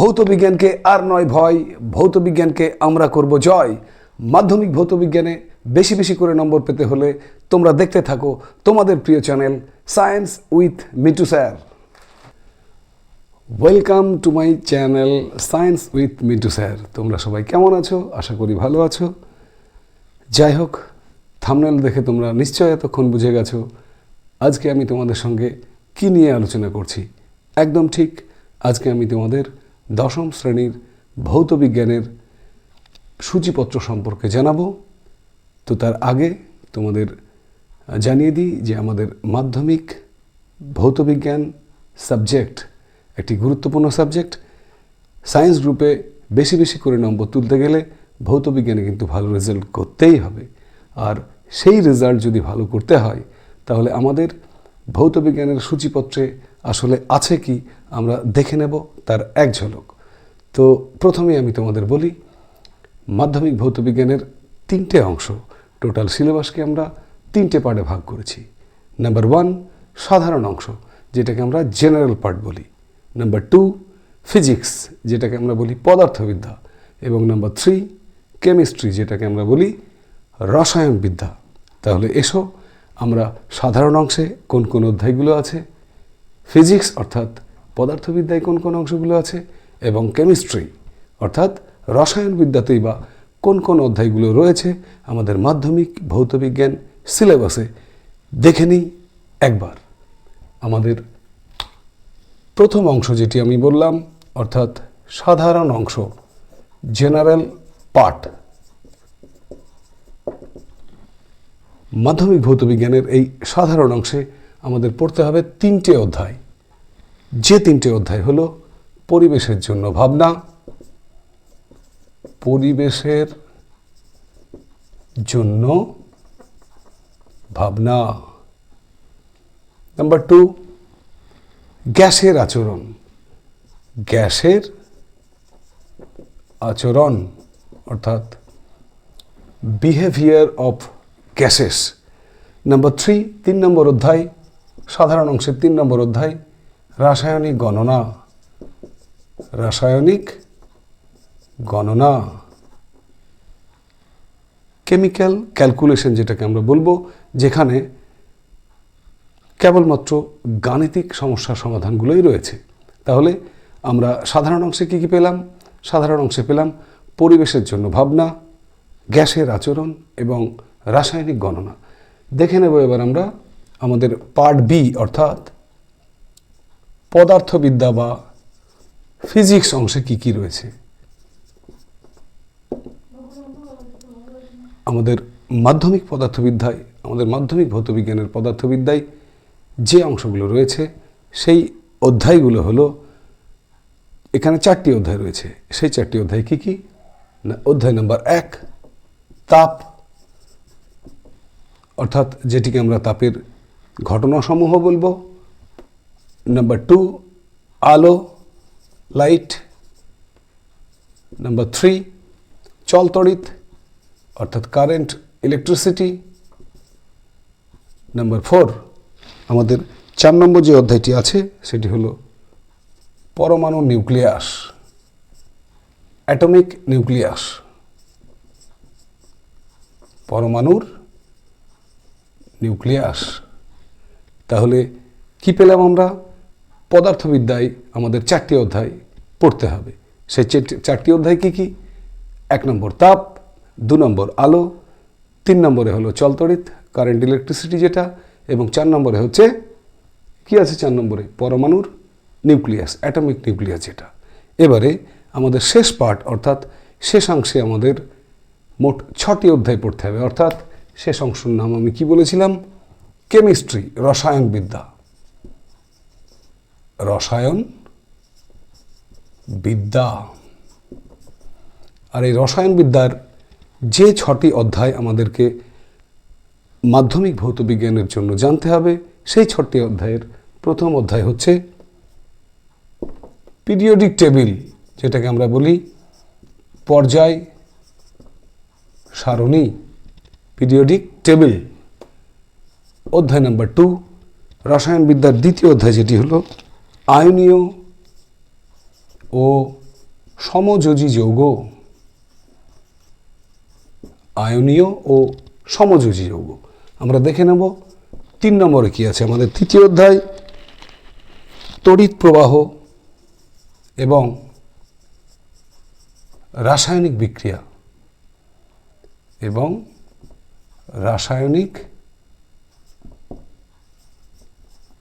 ভৌত বিজ্ঞানকে আর নয় ভয়, ভৌত বিজ্ঞানকে আমরা করব জয়। মাধ্যমিক ভৌত বিজ্ঞানে বেশি বেশি করে নম্বর পেতে হলে তোমরা দেখতে থাকো তোমাদের প্রিয় channel science with Mitu sir. Welcome to my channel science with Mitu sir. তোমরা সবাই কেমন আছো? আশা করি ভালো আছো। যাই হোক, থামনেল দেখে তোমরা নিশ্চয় এতক্ষণ বুঝে গেছো আজকে আমি তোমাদের সঙ্গে কি নিয়ে আলোচনা করছি। একদম ঠিক, আজকে আমি তোমাদের দশম শ্রেণির ভৌত বিজ্ঞানের সূচিপত্র সম্পর্কে জানাব। তো তার আগে তোমাদের জানিয়ে দিই যে আমাদের মাধ্যমিক ভৌতবিজ্ঞান সাবজেক্ট একটি গুরুত্বপূর্ণ সাবজেক্ট। সায়েন্স গ্রুপে বেশি বেশি করে নম্বর তুলতে গেলে ভৌতবিজ্ঞানে কিন্তু ভালো রেজাল্ট করতেই হবে। আর সেই রেজাল্ট যদি ভালো করতে হয়, তাহলে আমাদের ভৌতবিজ্ঞানের সূচিপত্রে আসলে আছে কি আমরা দেখে নেব তার এক ঝলক। তো প্রথমে আমি তোমাদের বলি, মাধ্যমিক ভৌতবিজ্ঞানের তিনটে অংশ, টোটাল সিলেবাসকে আমরা তিনটে পার্টে ভাগ করেছি। নাম্বার ওয়ান, সাধারণ অংশ, যেটাকে আমরা জেনারেল পার্ট বলি। নাম্বার টু, ফিজিক্স, যেটাকে আমরা বলি পদার্থবিদ্যা। এবং নাম্বার থ্রি, কেমিস্ট্রি, যেটাকে আমরা বলি রসায়নবিদ্যা। তাহলে এসো, আমরা সাধারণ অংশে কোন কোন অধ্যায়গুলো আছে? ফিজিক্স, অর্থাৎ পদার্থবিদ্যায় কোন কোন অংশগুলো আছে এবং কেমিস্ট্রি, অর্থাৎ রসায়নবিদ্যাতেই বা কোন কোন অধ্যায়গুলো রয়েছে, আমাদের মাধ্যমিক ভৌতবিজ্ঞান সিলেবাসে দেখে নিই একবার। আমাদের প্রথম অংশ যেটি আমি বললাম, অর্থাৎ সাধারণ অংশ, জেনারেল পার্ট। মাধ্যমিক ভৌতবিজ্ঞানের এই সাধারণ অংশে আমাদের পড়তে হবে তিনটে অধ্যায়। যে তিনটে অধ্যায় হলো পরিবেশের জন্য ভাবনা, পরিবেশের জন্য ভাবনা। নাম্বার টু গ্যাসের আচরণ। গ্যাসের আচরণ, অর্থাৎ behaviour of gases number three তিন নম্বর অধ্যায়, সাধারণ অংশের তিন নম্বর অধ্যায় রাসায়নিক গণনা। রাসায়নিক গণনা। কেমিক্যাল ক্যালকুলেশন যেটাকে আমরা বলব, যেখানে কেবলমাত্র গাণিতিক সমস্যার সমাধানগুলোই রয়েছে। তাহলে আমরা সাধারণ অংশে কী কী পেলাম? সাধারণ অংশে পেলাম পরিবেশের জন্য ভাবনা, গ্যাসের আচরণ এবং রাসায়নিক গণনা। দেখে নেব এবার আমরা আমাদের পার্ট বি অর্থাৎ পদার্থবিদ্যা বা ফিজিক্স অংশে কি কি রয়েছে? আমাদের মাধ্যমিক পদার্থবিদ্যায়, আমাদের মাধ্যমিক ভৌতবিজ্ঞানের পদার্থবিদ্যায় যে অংশগুলো রয়েছে, সেই অধ্যায়গুলো হলো, এখানে চারটি অধ্যায় রয়েছে। সেই চারটি অধ্যায় কি কি? অধ্যায় নম্বর এক, তাপ। অর্থাৎ যেটিকে আমরা তাপের ঘটনাসমূহ বলব নাম্বার টু আলো লাইট নাম্বার থ্রি চলতড়িৎ অর্থাৎ কারেন্ট ইলেকট্রিসিটি নাম্বার ফোর আমাদের চার নম্বর যে অধ্যায়টি আছে সেটি হলো পরমাণু নিউক্লিয়াস অ্যাটমিক নিউক্লিয়াস পরমাণুর নিউক্লিয়াস তাহলে কি পেলাম আমরা পদার্থবিদ্যায় আমাদের চারটি অধ্যায় পড়তে হবে। সেই চারটি অধ্যায় কি কি? এক নম্বর তাপ, দু নম্বর আলো, তিন নম্বরে হলো চলতড়িৎ কারেন্ট ইলেকট্রিসিটি যেটা, এবং চার নম্বরে হচ্ছে, কি আছে চার নম্বরে? পরমাণুর নিউক্লিয়াস অ্যাটমিক নিউক্লিয়াস যেটা। এবারে আমাদের শেষ পার্ট অর্থাৎ শেষাংশে আমাদের মোট ছটি অধ্যায় পড়তে হবে। অর্থাৎ শেষ অংশের নাম আমি কি বলেছিলাম? কেমিস্ট্রি রসায়নবিদ্যা। রসায়ন, বিদ্যা। আর এই রসায়নবিদ্যার যে ছটি অধ্যায় আমাদেরকে মাধ্যমিক ভৌতবিজ্ঞানের জন্য জানতে হবে, সেই ছটি অধ্যায়ের প্রথম অধ্যায় হচ্ছে পিরিয়ডিক টেবিল, যেটাকে আমরা বলি পর্যায় সারণী, পিরিয়ডিক টেবিল। অধ্যায় নাম্বার টু রসায়নবিদ্যার দ্বিতীয় অধ্যায় যেটি হলো আয়নীয় ও সমযোজী যৌগ। আয়নীয় ও সমযোজী যৌগ। আমরা দেখে নেব তিন নম্বরে কি আছে। আমাদের তৃতীয় অধ্যায়, তড়িৎ প্রবাহ এবং রাসায়নিক বিক্রিয়া এবং রাসায়নিক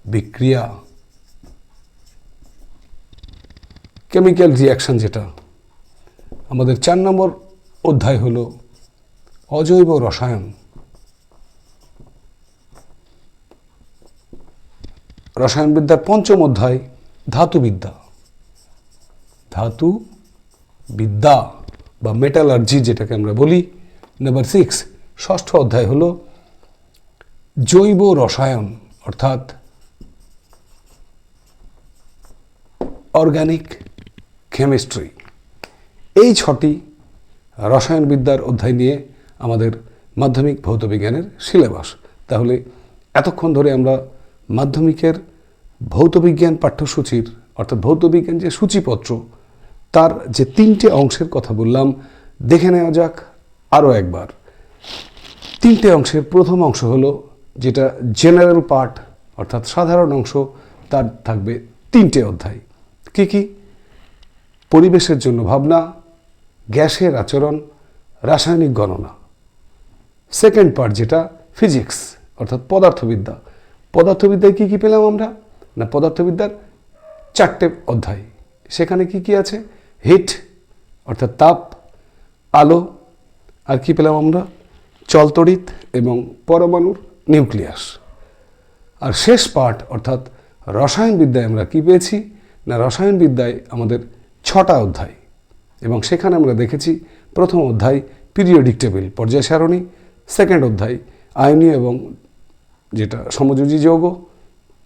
বিক্রিয়া। কেমিক্যাল রিয়াকশন যেটা, আমাদের চার নম্বর অধ্যায় হলো অজৈব রসায়ন। রসায়নবিদ্যার পঞ্চম অধ্যায়, ধাতুবিদ্যা। ধাতু বিদ্যা বা মেটালার্জি যেটাকে আমরা বলি নাম্বার সিক্স ষষ্ঠ অধ্যায় হল জৈব রসায়ন, অর্থাৎ অর্গানিক কেমিস্ট্রি এই ছটি রসায়নবিদ্যার অধ্যায় নিয়ে আমাদের মাধ্যমিক ভৌতবিজ্ঞানের সিলেবাস। তাহলে এতক্ষণ ধরে আমরা মাধ্যমিকের ভৌতবিজ্ঞান পাঠ্যসূচির, অর্থাৎ ভৌতবিজ্ঞান যে সূচিপত্র, তার যে তিনটে অংশের কথা বললাম, দেখে নেওয়া যাক আরও একবার। তিনটে অংশের প্রথম অংশ হলো যেটা জেনারেল পার্ট অর্থাৎ সাধারণ অংশ, তার থাকবে তিনটে অধ্যায়। কী কি? পরিবেশের জন্য ভাবনা, গ্যাসের আচরণ, রাসায়নিক গণনা। সেকেন্ড পার্ট যেটা ফিজিক্স অর্থাৎ পদার্থবিদ্যা। পদার্থবিদ্যায় কি কি পেলাম আমরা? না, পদার্থবিদ্যার চারটে অধ্যায়। সেখানে কি কি আছে? হিট অর্থাৎ তাপ, আলো, আর কি পেলাম আমরা? চলতড়িৎ এবং পরমাণুর নিউক্লিয়াস। আর শেষ পার্ট অর্থাৎ রসায়নবিদ্যায় আমরা কি পেয়েছি? না, রসায়নবিদ্যায় আমাদের ছটা অধ্যায়। এবং সেখানে আমরা দেখেছি প্রথম অধ্যায় পিরিয়ডিক টেবিল, পর্যায় সারণী, সেকেন্ড অধ্যায় আয়নীয় এবং যেটা সমযোজী যৌগ,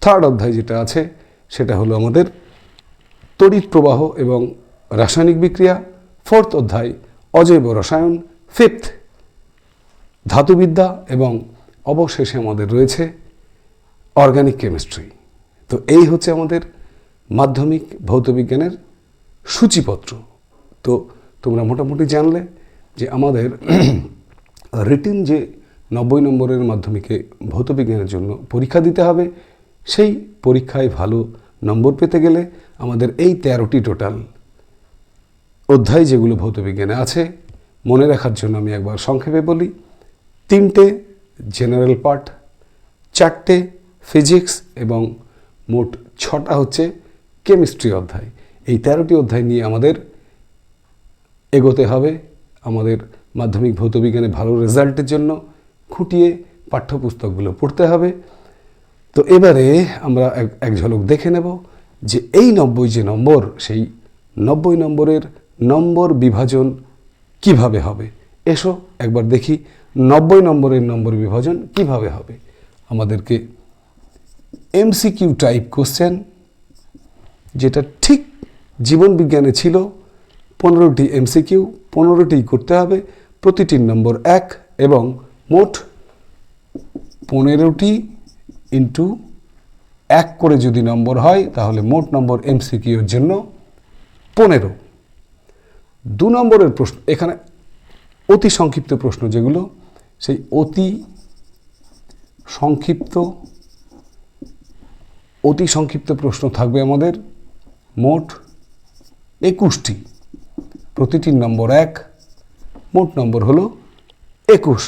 থার্ড অধ্যায় যেটা আছে সেটা হলো আমাদের তড়িৎ প্রবাহ এবং রাসায়নিক বিক্রিয়া, ফোর্থ অধ্যায় অজৈব রসায়ন, ফিফথ ধাতুবিদ্যা এবং অবশেষে আমাদের রয়েছে অর্গানিক কেমিস্ট্রি। তো এই হচ্ছে আমাদের মাধ্যমিক ভৌতবিজ্ঞানের সূচিপত্র। তো তোমরা মোটামুটি জানলে যে আমাদের রিটিন যে নব্বই নম্বরের মাধ্যমিকে ভৌতবিজ্ঞানের জন্য পরীক্ষা দিতে হবে, সেই পরীক্ষায় ভালো নম্বর পেতে গেলে আমাদের এই তেরোটি টোটাল অধ্যায় যেগুলো ভৌতবিজ্ঞানে আছে, মনে রাখার জন্য আমি একবার সংক্ষেপে বলি। তিনটে জেনারেল পার্ট চারটে ফিজিক্স এবং মোট ছটা হচ্ছে কেমিস্ট্রি অধ্যায়। এই তেরোটি অধ্যায় নিয়ে আমাদের এগোতে হবে, আমাদের মাধ্যমিক ভৌতবিজ্ঞানে ভালো রেজাল্টের জন্য খুঁটিয়ে পাঠ্যপুস্তকগুলো পড়তে হবে। তো এবারে আমরা এক ঝলক দেখে নেব যে এই নব্বই যে নম্বর, সেই নব্বই নম্বরের নম্বর বিভাজন কীভাবে হবে? এসো একবার দেখি নব্বই নম্বরের নম্বর বিভাজন কীভাবে হবে। আমাদেরকে এমসিকিউ টাইপ কোশ্চেন যেটা ঠিক জীবন বিজ্ঞানে ছিল পনেরোটি এমসিকিউ পনেরোটি করতে হবে, প্রতিটির নম্বর এক এবং মোট পনেরোটি ইন্টু এক করে যদি নম্বর হয়, তাহলে মোট নম্বর এমসিকিউর জন্য পনেরো। দু নম্বরের প্রশ্ন, এখানে অতি সংক্ষিপ্ত প্রশ্ন যেগুলো, সেই অতি সংক্ষিপ্ত অতি সংক্ষিপ্ত প্রশ্ন থাকবে আমাদের মোট একুশটি। প্রতিটির নম্বর এক, মোট নম্বর হলো একুশ।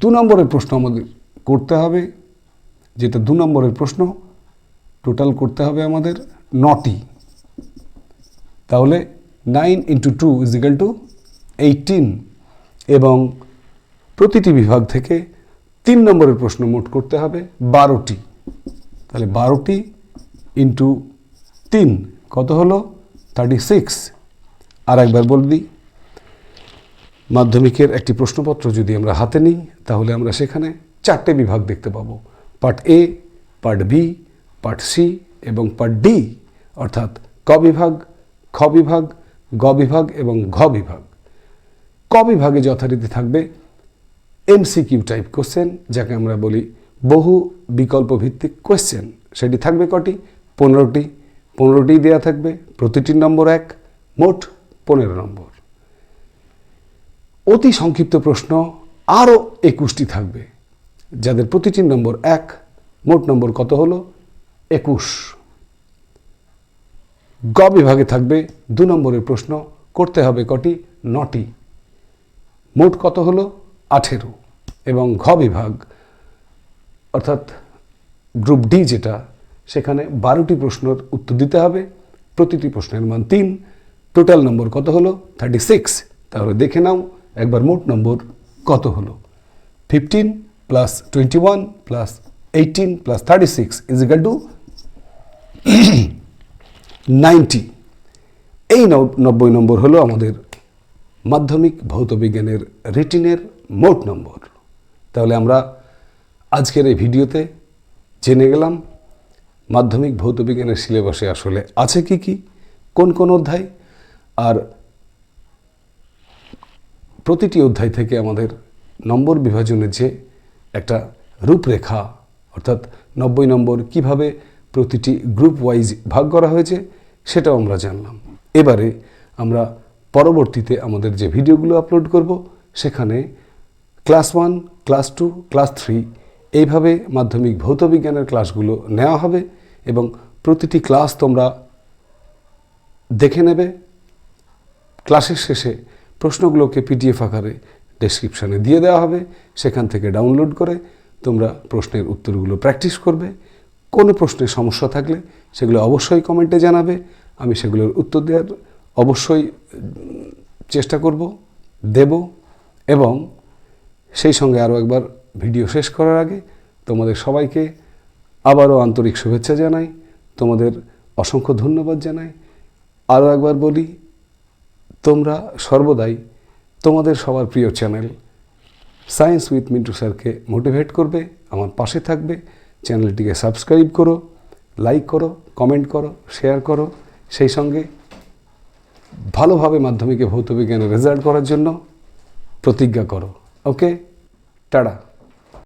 দু নম্বরের প্রশ্ন আমাদের করতে হবে, যেটা দু নম্বরের প্রশ্ন, টোটাল করতে হবে আমাদের নটি। তাহলে nine into two is equal to eighteen, এবং প্রতিটি বিভাগ থেকে তিন নম্বরের প্রশ্ন মোট করতে হবে বারোটি। তাহলে বারোটি ইন্টু তিন, কত হলো? থার্টি সিক্স আর একবার বল দিই মাধ্যমিকের একটি প্রশ্নপত্র যদি আমরা হাতে নিই, তাহলে আমরা সেখানে চারটে বিভাগ দেখতে পাবো। Part A part B part C এবং পার্ট ডি অর্থাৎ ক বিভাগ, খ বিভাগ, গ বিভাগ এবং ঘ বিভাগ। ক বিভাগে যথারীতি থাকবে এমসিকিউ টাইপ কোশ্চেন, যাকে আমরা বলি বহু বিকল্প ভিত্তিক কোশ্চেন। সেটি থাকবে কটি? পনেরোটি। পনেরোটি দেওয়া থাকবে, প্রতিটির নম্বর এক, মোট পনেরো নম্বর। অতি সংক্ষিপ্ত প্রশ্ন, আরও একুশটি থাকবে, যাদের প্রতিটি নম্বর এক, মোট নম্বর কত হলো? একুশ। গ বিভাগে থাকবে, দু নম্বরের প্রশ্ন, করতে হবে কটি? নটি। মোট কত হলো? আঠেরো। এবং ঘ বিভাগ, অর্থাৎ গ্রুপ ডি যেটা সেখানে বারোটি প্রশ্নের উত্তর দিতে হবে, প্রতিটি প্রশ্নের মান তিন, টোটাল নম্বর কত হলো? থার্টি সিক্স তাহলে দেখে নাও, একবার মোট নম্বর কত হলো? Fifteen plus twenty one plus eighteen plus thirty six is equal to ninety এই নব- নব্বই নম্বর হলো আমাদের মাধ্যমিক ভৌতবিজ্ঞানের রেটিনের মোট নম্বর। তাহলে আমরা আজকের এই ভিডিওতে জেনে গেলাম মাধ্যমিক ভৌতবিজ্ঞানের সিলেবাসে আসলে আছে কি কি? কোন কোন অধ্যায়? আর প্রতিটি অধ্যায় থেকে আমাদের নম্বর বিভাজনের যে একটা রূপরেখা, অর্থাৎ নব্বই নম্বর কীভাবে প্রতিটি গ্রুপ ওয়াইজ ভাগ করা হয়েছে, সেটাও আমরা জানলাম। এবারে আমরা পরবর্তীতে আমাদের যে ভিডিওগুলো আপলোড করব, সেখানে class one class two class three এইভাবে মাধ্যমিক ভৌতবিজ্ঞানের ক্লাসগুলো নেওয়া হবে। এবং প্রতিটি ক্লাস তোমরা দেখে নেবে। ক্লাসের শেষে প্রশ্নগুলোকে পিডিএফ আকারে ডেসক্রিপশানে দিয়ে দেওয়া হবে। সেখান থেকে ডাউনলোড করে তোমরা প্রশ্নের উত্তরগুলো প্র্যাকটিস করবে। কোনো প্রশ্নের সমস্যা থাকলে সেগুলো অবশ্যই কমেন্টে জানাবে। আমি সেগুলোর উত্তর দেওয়ার অবশ্যই চেষ্টা করব, দেব এবং সেই সঙ্গে আরও একবার ভিডিও শেষ করার আগে তোমাদের সবাইকে আবারও আন্তরিক শুভেচ্ছা জানাই, তোমাদের অসংখ্য ধন্যবাদ জানাই। আরও একবার বলি, তোমরা সর্বদাই তোমাদের সবার প্রিয় চ্যানেল সায়েন্স উইথ মিন্টু স্যারকে মোটিভেট করবে, আমার পাশে থাকবে। চ্যানেলটিকে সাবস্ক্রাইব করো, লাইক করো, কমেন্ট করো, শেয়ার করো। সেই সঙ্গে ভালোভাবে মাধ্যমিকে ভৌতবিজ্ঞানের রেজাল্ট করার জন্য প্রতিজ্ঞা করো। ওকে? টাটা।